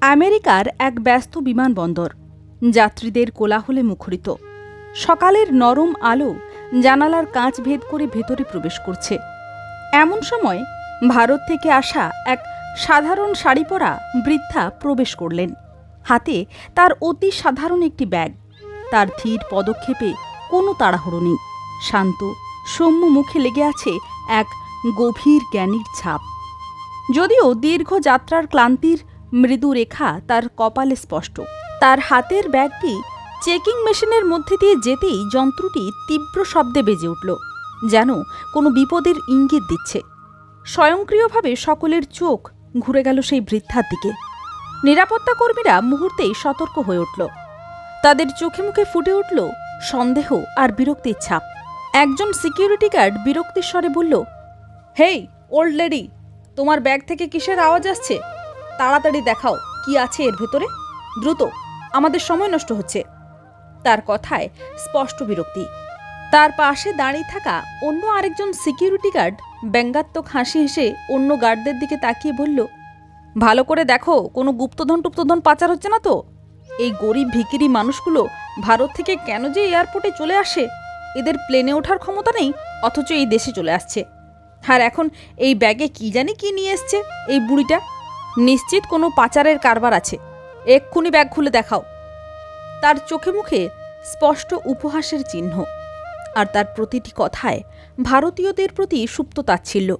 আমেরিকার এক ব্যস্ত বিমানবন্দর। যাত্রীদের কোলাহলে মুখরিত। সকালের নরম আলো জানালার কাঁচ ভেদ করে ভেতরে প্রবেশ করছে। এমন সময় ভারত থেকে আসা এক সাধারণ শাড়ি পরা বৃদ্ধা প্রবেশ করলেন। হাতে তার অতি সাধারণ একটি ব্যাগ। তার ধীর পদক্ষেপে কোনো তাড়াহুড়ো নেই। শান্ত, সৌম্য মুখে লেগে আছে এক গভীর জ্ঞানীর ছাপ। যদিও দীর্ঘ যাত্রার ক্লান্তির মৃদু রেখা তার কপালে স্পষ্ট। তার হাতের ব্যাগটি চেকিং মেশিনের মধ্যে দিয়ে যেতেই যন্ত্রটি তীব্র শব্দে বেজে উঠল, যেন কোনো বিপদের ইঙ্গিত দিচ্ছে। স্বয়ংক্রিয়ভাবে সকলের চোখ ঘুরে গেল সেই বৃদ্ধার দিকে। নিরাপত্তা কর্মীরা মুহূর্তেই সতর্ক হয়ে উঠল। তাদের চোখে মুখে ফুটে উঠল সন্দেহ আর বিরক্তির ছাপ। একজন সিকিউরিটি গার্ড বিরক্তির স্বরে বলল, হেই, ওল্ড লেডি, তোমার ব্যাগ থেকে কিসের আওয়াজ আসছে? তাড়াতাড়ি দেখাও কি আছে এর ভেতরে। দ্রুত, আমাদের সময় নষ্ট হচ্ছে। তার কথায় স্পষ্ট বিরক্তি। তার পাশে দাঁড়িয়ে থাকা অন্য আরেকজন সিকিউরিটি গার্ড ব্যঙ্গাত্মক হাসি হেসে অন্য গার্ডদের দিকে তাকিয়ে বলল, ভালো করে দেখো, কোনো গুপ্তধন টুপ্তধন পাচার হচ্ছে না তো? এই গরিব ভিকিরি মানুষগুলো ভারত থেকে কেন যে এয়ারপোর্টে চলে আসে? এদের প্লেনে ওঠার ক্ষমতা নেই, অথচ এই দেশে চলে আসছে। আর এখন এই ব্যাগে কি জানি কি নিয়ে এসছে, এই বুড়িটা? নিশ্চিত কোনো পাচারের কারবার আছে। এক্ষুনি ব্যাগ খুলে দেখাও। তার চোখে মুখে স্পষ্ট উপহাসের চিহ্ন। আর তার প্রতিটি কথায় ভারতীয়দের প্রতি সুপ্ত তাচ্ছিল্য।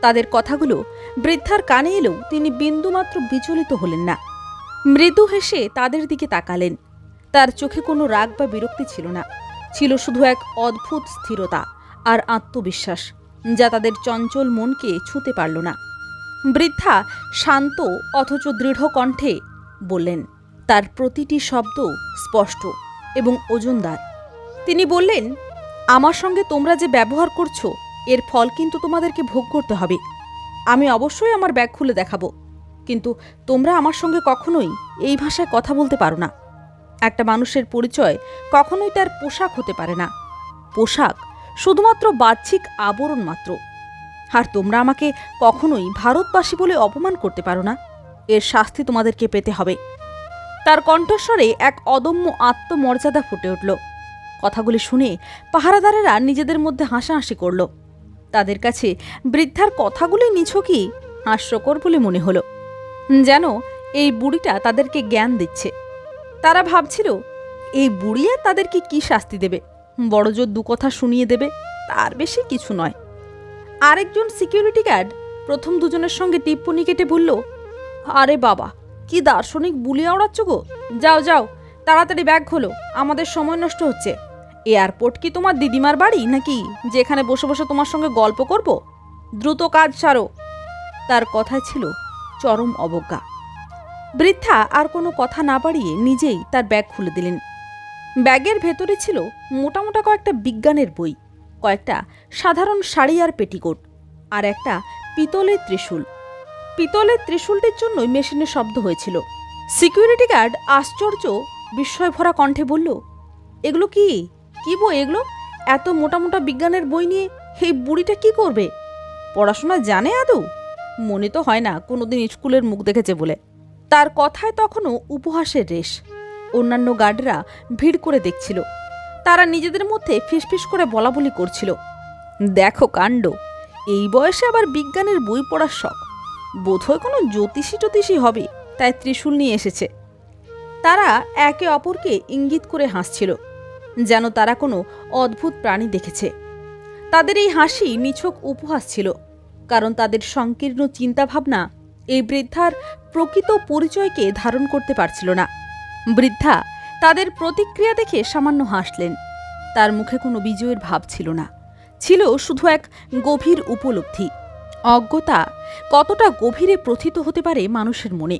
তাদের কথাগুলো বৃদ্ধার কানে এলেও তিনি বিন্দুমাত্র বিচলিত হলেন না। মৃদু হেসে তাদের দিকে তাকালেন। তার চোখে কোনো রাগ বা বিরক্তি ছিল না। ছিল শুধু এক অদ্ভুত স্থিরতা আর আত্মবিশ্বাস, যা তাদের চঞ্চল মনকে ছুঁতে পারল না। বৃদ্ধা শান্ত অথচ দৃঢ় কণ্ঠে বললেন, তার প্রতিটি শব্দ স্পষ্ট এবং ওজনদার তিনি বললেন, আমার সঙ্গে তোমরা যে ব্যবহার করছ, এর ফল কিন্তু তোমাদেরকে ভোগ করতে হবে। আমি অবশ্যই আমার ব্যাগ খুলে দেখাবো। কিন্তু তোমরা আমার সঙ্গে কখনোই এই ভাষায় কথা বলতে পারো না। একটা মানুষের পরিচয় কখনোই তার পোশাক হতে পারে না। পোশাক শুধুমাত্র বাহ্যিক আবরণ মাত্র। আর তোমরা আমাকে কখনোই ভারতবাসী বলে অপমান করতে পারো না। এর শাস্তি তোমাদেরকে পেতে হবে। তার কণ্ঠস্বরে এক অদম্য আত্মমর্যাদা ফুটে উঠল। কথাগুলি শুনে পাহারাদারেরা নিজেদের মধ্যে হাসাহাসি করল। তাদের কাছে বৃদ্ধার কথাগুলি নিছকই হাস্যকর বলে মনে হলো। যেন এই বুড়িটা তাদেরকে জ্ঞান দিচ্ছে। তারা ভাবছিল, এই বুড়িয়ে তাদেরকে কি শাস্তি দেবে? বড়জোর দু কথা শুনিয়ে দেবে, তার বেশি কিছু নয়। আরেকজন সিকিউরিটি গার্ড প্রথম দুজনের সঙ্গে টিপ্পনি কেটে বলল, আরে বাবা, কি দার্শনিক বুলি আওড়াচ্ছ গো? যাও যাও, তাড়াতাড়ি ব্যাগ খোলো, আমাদের সময় নষ্ট হচ্ছে। এয়ারপোর্ট কি তোমার দিদিমার বাড়ি নাকি যেখানে বসে বসে তোমার সঙ্গে গল্প করব? দ্রুত কাজ সারো। তার কথায় ছিল চরম অবজ্ঞা। বৃদ্ধা আর কোনো কথা না বাড়িয়ে নিজেই তার ব্যাগ খুলে দিলেন। ব্যাগের ভেতরে ছিল মোটা মোটা কয়েকটা বিজ্ঞানের বই। কয়েকটা সাধারণ শাড়ি আর পেটিকোট, আর একটা পিতলের ত্রিশূল। পিতলের ত্রিশূলটির জন্যই মেশিনে শব্দ হয়েছিল। সিকিউরিটি গার্ড আশ্চর্য বিস্ময় ভরা কণ্ঠে বলল, এগুলো কি? কি বই এগুলো? এত মোটা মোটা বিজ্ঞানের বই নিয়ে এই বুড়িটা কি করবে? পড়াশোনা জানে আদৌ? মনে তো হয় না কোনোদিন স্কুলের মুখ দেখেছে বলে। তার কথায় তখনও উপহাসের রেশ। অন্যান্য গার্ডরা ভিড় করে দেখছিল। তারা নিজেদের মধ্যে ফিসফিস করে বলা বলি করছিল। দেখো কাণ্ড, এই বয়সে আবার বিজ্ঞানের বই পড়ার শখ। বোধহয় কোনো জ্যোতিষী জ্যোতিষী হবে, তাই ত্রিশূল নিয়ে এসেছে। তারা একে অপরকে ইঙ্গিত করে হাসছিল, যেন তারা কোনো অদ্ভুত প্রাণী দেখেছে। তাদের এই হাসি নিছক উপহাস ছিল, কারণ তাদের সংকীর্ণ চিন্তাভাবনা এই বৃদ্ধার প্রকৃত পরিচয়কে ধারণ করতে পারছিল না। বৃদ্ধা তাদের প্রতিক্রিয়া দেখে সামান্য হাসলেন। তার মুখে কোনো বিজয়ের ভাব ছিল না। ছিল শুধু এক গভীর উপলব্ধি। অজ্ঞতা কতটা গভীরে প্রথিত হতে পারে মানুষের মনে।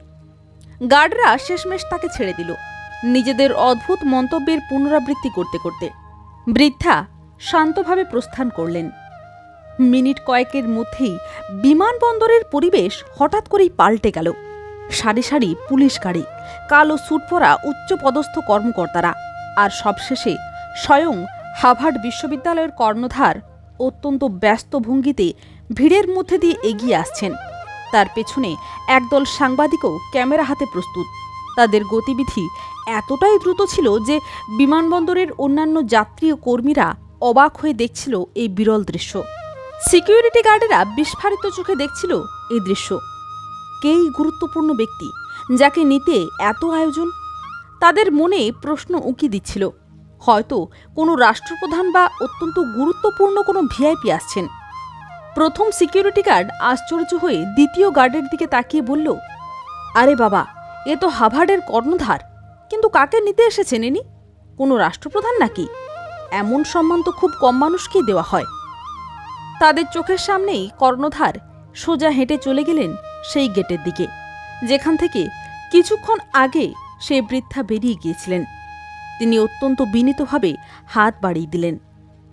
গার্ডরা শেষমেশ তাকে ছেড়ে দিল। নিজেদের অদ্ভুত মন্তব্যের পুনরাবৃত্তি করতে করতে। বৃদ্ধা শান্তভাবে প্রস্থান করলেন। মিনিট কয়েকের মধ্যেই বিমানবন্দরের পরিবেশ হঠাৎ করেই পাল্টে গেল। সারি সারি পুলিশ গাড়ি, কালো স্যুট পরা উচ্চপদস্থ কর্মকর্তারা, আর সবশেষে স্বয়ং হাভার্ড বিশ্ববিদ্যালয়ের কর্ণধার অত্যন্ত ব্যস্ত ভঙ্গিতে ভিড়ের মধ্যে দিয়ে এগিয়ে আসছেন। তার পেছনে একদল সাংবাদিকও ক্যামেরা হাতে প্রস্তুত। তাদের গতিবিধি এতটাই দ্রুত ছিল যে বিমানবন্দরের অন্যান্য যাত্রী ও কর্মীরা অবাক হয়ে দেখছিল এই বিরল দৃশ্য। সিকিউরিটি গার্ডেরা বিস্ফারিত চোখে দেখছিল এই দৃশ্য। কেই গুরুত্বপূর্ণ ব্যক্তি যাকে নিতে এত আয়োজন? তাদের মনে প্রশ্ন উঁকি দিচ্ছিল। হয়তো কোনো রাষ্ট্রপ্রধান বা অত্যন্ত গুরুত্বপূর্ণ কোনো ভিআইপি আসছেন। প্রথম সিকিউরিটি গার্ড আশ্চর্য হয়ে দ্বিতীয় গার্ডের দিকে তাকিয়ে বলল, আরে বাবা, এ তো হাভার্ডের কর্ণধার। কিন্তু কাকে নিতে এসেছেন ইনি? কোনো রাষ্ট্রপ্রধান নাকি? এমন সম্মান তো খুব কম মানুষকেই দেওয়া হয়। তাদের চোখের সামনেই কর্ণধার সোজা হেঁটে চলে গেলেন সেই গেটের দিকে। যেখান থেকে কিছুক্ষণ আগে সেই বৃদ্ধা বেরিয়ে গিয়েছিলেন। তিনি অত্যন্ত বিনীতভাবে হাত বাড়িয়ে দিলেন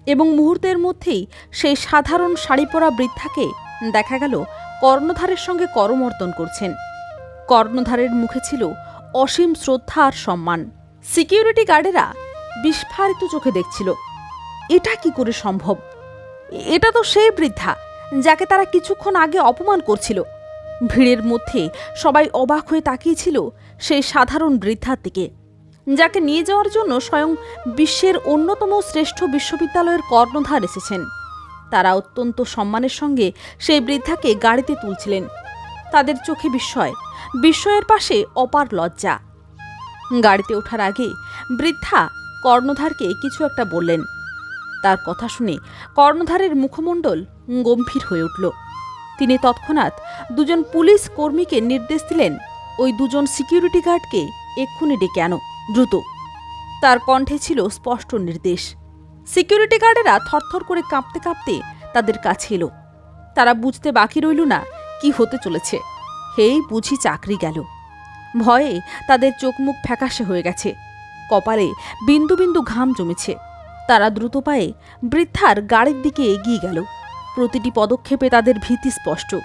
এবং মুহূর্তের মধ্যেই সেই সাধারণ শাড়ি পরা বৃদ্ধাকে দেখা গেল কর্ণধারের সঙ্গে করমর্দন করছেন। কর্ণধারের মুখে ছিল অসীম শ্রদ্ধা আর সম্মান। সিকিউরিটি গার্ডেরা বিস্ফারিত চোখে দেখছিল। এটা কি করে সম্ভব? এটা তো সেই বৃদ্ধা, যাকে তারা কিছুক্ষণ আগে অপমান করছিল। ভিড়ের মধ্যে সবাই অবাক হয়ে তাকিয়েছিল সেই সাধারণ বৃদ্ধার দিকে। যাকে নিয়ে যাওয়ার জন্য স্বয়ং বিশ্বের অন্যতম শ্রেষ্ঠ বিশ্ববিদ্যালয়ের কর্ণধার এসেছেন। তারা অত্যন্ত সম্মানের সঙ্গে সেই বৃদ্ধাকে গাড়িতে তুলছিলেন। তাদের চোখে বিস্ময়, বিস্ময়ের পাশে অপার লজ্জা। গাড়িতে ওঠার আগে বৃদ্ধা কর্ণধারকে কিছু একটা বললেন। তার কথা শুনে কর্ণধারের মুখমণ্ডল গম্ভীর হয়ে উঠল। তিনি তৎক্ষণাৎ দুজন পুলিশ কর্মীকে নির্দেশ দিলেন, ওই দুজন সিকিউরিটি গার্ডকে এক্ষুনি ডেকে আনো, দ্রুত। তার কণ্ঠে ছিল স্পষ্ট নির্দেশ। সিকিউরিটি গার্ডেরা থরথর করে কাঁপতে কাঁপতে তাদের কাছে এলো। তারা বুঝতে বাকি রইল না কি হতে চলেছে। হেই বুঝি চাকরি গেল। ভয়ে তাদের চোখ মুখ ফ্যাকাশে হয়ে গেছে। কপালে বিন্দু বিন্দু ঘাম জমেছে। তারা দ্রুত পায়ে বৃদ্ধার গাড়ির দিকে এগিয়ে গেল। প্রতিটি পদক্ষেপে তাদের ভীতি স্পষ্ট।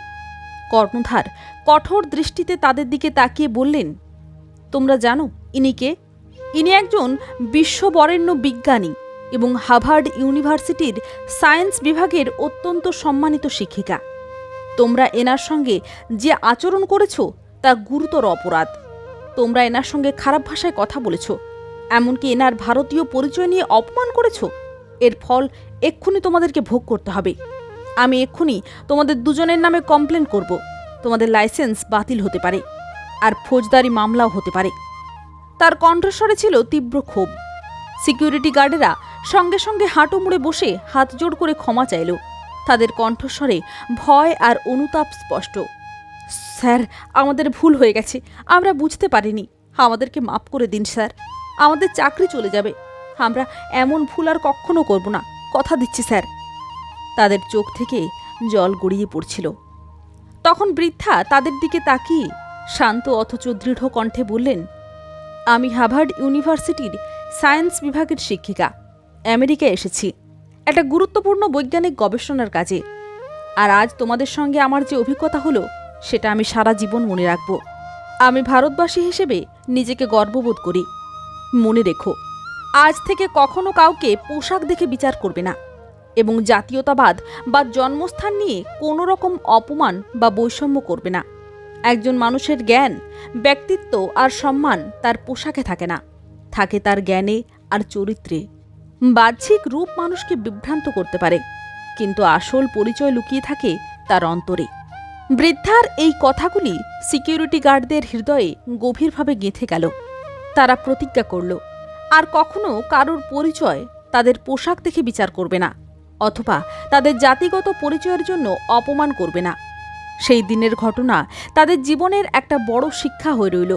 কর্ণধার কঠোর দৃষ্টিতে তাদের দিকে তাকিয়ে বললেন, তোমরা জানো, ইনি কে? ইনি একজন বিশ্ববরেণ্য বিজ্ঞানী এবং হাভার্ড ইউনিভার্সিটির সায়েন্স বিভাগের অত্যন্ত সম্মানিত শিক্ষিকা। তোমরা এনার সঙ্গে যে আচরণ করেছ, তা গুরুতর অপরাধ। তোমরা এনার সঙ্গে খারাপ ভাষায় কথা বলেছ, এমনকি এনার ভারতীয় পরিচয় নিয়ে অপমান করেছ। এর ফল এক্ষুনি তোমাদেরকে ভোগ করতে হবে। আমি এক্ষুনি তোমাদের দুজনের নামে কমপ্লেন করব। তোমাদের লাইসেন্স বাতিল হতে পারে, আর ফৌজদারি মামলাও হতে পারে। তার কণ্ঠস্বরে ছিল তীব্র ক্ষোভ। সিকিউরিটি গার্ডেরা সঙ্গে সঙ্গে হাঁটু মুড়ে বসে হাত জোড় করে ক্ষমা চাইল। তাদের কণ্ঠস্বরে ভয় আর অনুতাপ স্পষ্ট। স্যার, আমাদের ভুল হয়ে গেছে। আমরা বুঝতে পারিনি। আমাদেরকে মাফ করে দিন, স্যার। আমাদের চাকরি চলে যাবে। আমরা এমন ভুল আর কখনো করব না। কথা দিচ্ছি, স্যার। তাদের চোখ থেকে জল গড়িয়ে পড়ছিল। তখন বৃদ্ধা তাদের দিকে তাকিয়ে শান্ত অথচ দৃঢ় কণ্ঠে বললেন, আমি হাভার্ড ইউনিভার্সিটির সায়েন্স বিভাগের শিক্ষিকা। আমেরিকায় এসেছি। একটা গুরুত্বপূর্ণ বৈজ্ঞানিক গবেষণার কাজে। আর আজ তোমাদের সঙ্গে আমার যে অভিজ্ঞতা হলো, সেটা আমি সারা জীবন মনে রাখব। আমি ভারতবাসী হিসেবে নিজেকে গর্ববোধ করি। মনে রেখো, আজ থেকে কখনো কাউকে পোশাক দেখে বিচার করবে না। এবং জাতীয়তাবাদ বা জন্মস্থান নিয়ে কোনো রকম অপমান বা বৈষম্য করবে না। একজন মানুষের জ্ঞান, ব্যক্তিত্ব আর সম্মান তার পোশাকে থাকে না। থাকে তার জ্ঞানে আর চরিত্রে। বাহ্যিক রূপ মানুষকে বিভ্রান্ত করতে পারে, কিন্তু আসল পরিচয় লুকিয়ে থাকে তার অন্তরে। বৃদ্ধার এই কথাগুলি সিকিউরিটি গার্ডদের হৃদয়ে গভীরভাবে গেঁথে গেল। তারা প্রতিজ্ঞা করল, আর কখনো কারোর পরিচয় তাদের পোশাক দেখে বিচার করবে না। অথবা তাদের জাতিগত পরিচয়ের জন্য অপমান করবে না। সেই দিনের ঘটনা তাদের জীবনের একটা বড় শিক্ষা হয়ে রইল,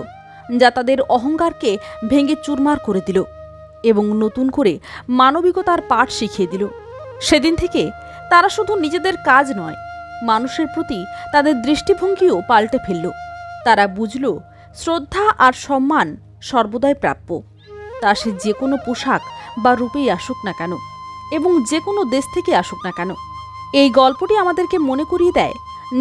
যা তাদের অহংকারকে ভেঙে চুরমার করে দিল এবং নতুন করে মানবিকতার পাঠ শিখিয়ে দিল। সেদিন থেকে তারা শুধু নিজেদের কাজ নয়, মানুষের প্রতি তাদের দৃষ্টিভঙ্গিও পাল্টে ফেলল। তারা বুঝল, শ্রদ্ধা আর সম্মান সর্বদাই প্রাপ্য। তা সে যে কোনো পোশাক বা রূপেই আসুক না কেন। এবং যে কোনো দেশ থেকে আসুক না কেন। এই গল্পটি আমাদেরকে মনে করিয়ে দেয়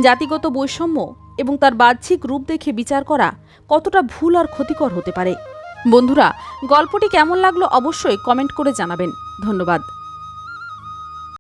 জাতিগত বৈষম্য এবং তার বাহ্যিক রূপ দেখে বিচার করা কতটা ভুল আর ক্ষতিকর হতে পারে। বন্ধুরা, গল্পটি কেমন লাগল অবশ্যই কমেন্ট করে জানাবেন। ধন্যবাদ।